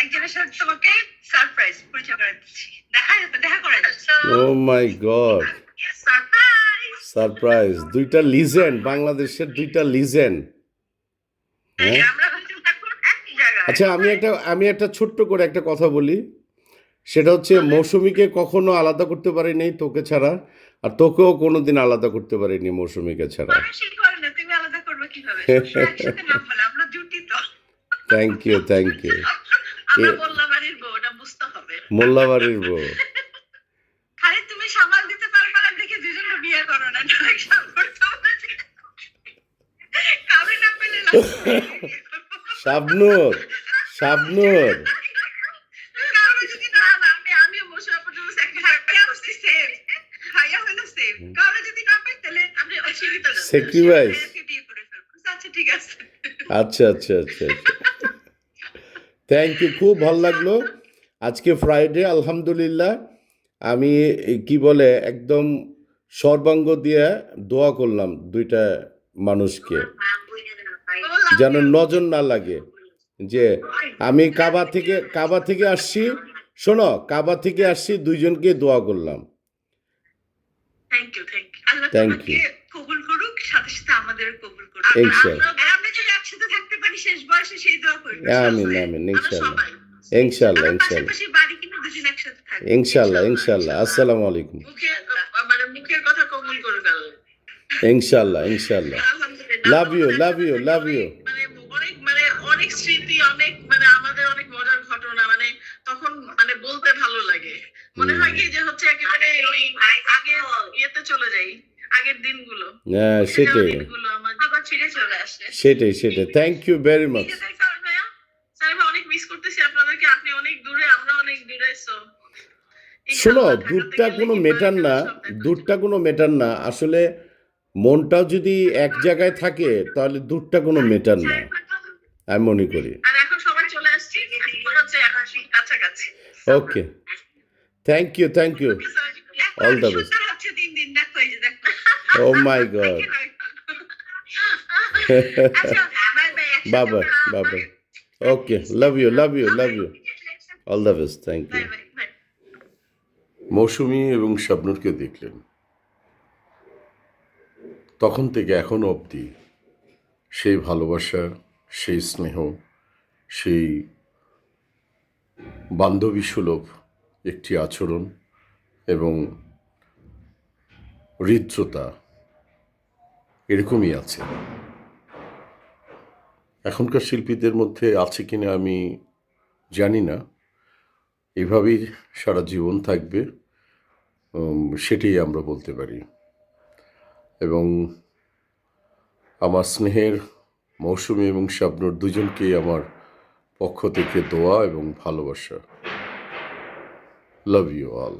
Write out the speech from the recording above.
একজনের সাথে তোমাকে সারপ্রাইজ পরিচয় করে দিচ্ছি। দেখা দেখা করে ও মাই গড সারপ্রাইজ দুইটা লিজেন্ড বাংলাদেশের দুইটা লিজেন্ড হ্যাঁ? আচ্ছা আমি একটা আমি একটা ছোট্ট করে একটা কথা বলি। সেটা হচ্ছে মৌসুমীকে কখনো আলাদা করতে পারিনি তোকে ছাড়া আর তোকেও কোনোদিন আলাদা করতে পারিনি মৌসুমীকে ছাড়া। থ্যাংক ইউ থ্যাংক ইউ বাড়ির বউ ওটা বুঝতে হবে। মোল্লাবাড়ির বউ। খালি তুমি সামাল দিতে পারবে না দেখে দুজন বিয়ে করো না কাউরে না। পেলে শাবনুর শাবনুর। আচ্ছা ঠিক আছে। আচ্ছা আচ্ছা আচ্ছা আচ্ছা। থ্যাংক ইউ খুব ভালো লাগল। আজকে ফ্রাইডে আলহামদুলিল্লাহ। আমি কি বলে একদম সর্বাঙ্গ দিয়ে দোয়া করলাম দুইটা মানুষকে। যেন নজর না লাগে। যে আমি কাবা থেকে কাবা থেকে আসছি। শোনো কাবা থেকে আসছি দুইজনকে দোয়া করলাম। থ্যাংক ইউ থ্যাংক ইউ ইনশাআল্লাহ। পারি শেষ বয়সে সেই দোয়া করি আমিন, আমিন, ইনশাআল্লাহ। ইনশাল্লাহ পাশাপাশি বাড়ি কিন্তু দুজন একসাথে থাকব। ইনশাল্লাহ ইনশাল্লাহ আসসালামু আলাইকুম। মুখে মানে মুখের কথা কবুল করুক আল্লাহ ইনশাল্লাহ ইনশাল্লাহ আলহামদুলিল্লাহ। Love you love you love you মানে অনেক মানে অনেক স্মৃতি অনেক মানে আমাদের অনেক মজার ঘটনা মানে তখন মানে বলতে ভালো লাগে। মনে হয় কি যে হচ্ছে একেবারে ওই আগে ইয়েতে চলে যাই আগের দিনগুলো। হ্যাঁ সেটাই দিনগুলো আমার আবার ফিরে চলে আসে সেটাই সেটাই। থ্যাংক ইউ ভেরি মাচ শোনো দুধটা কোনো মেটার না দুধটা কোনো মেটার না। আসলে মনটাও যদি এক জায়গায় থাকে তাহলে দুধটা কোনো মেটার না। আমি মনে করি। Okay thank you thank you all the দেখো ও মাই গড বাবা বাবা। Okay love you love you love you all the best thank you Moushumi এবং শাবনুরকে দেখলেন। তখন থেকে এখনও অবধি সেই ভালোবাসা, সেই স্নেহ, সেই বান্ধবী সুলভ একটি আচরণ এবং হৃদ্রতা এরকমই আছে। এখনকার শিল্পীদের মধ্যে আছে কিনা আমি জানি না। এভাবেই সারা জীবন থাকবে সেটাই আমরা বলতে পারি। এবং আমার স্নেহের মৌসুমী এবং শাবনুর দুজনকেই আমার পক্ষ থেকে দোয়া এবং ভালোবাসা। লাভ ইউ অল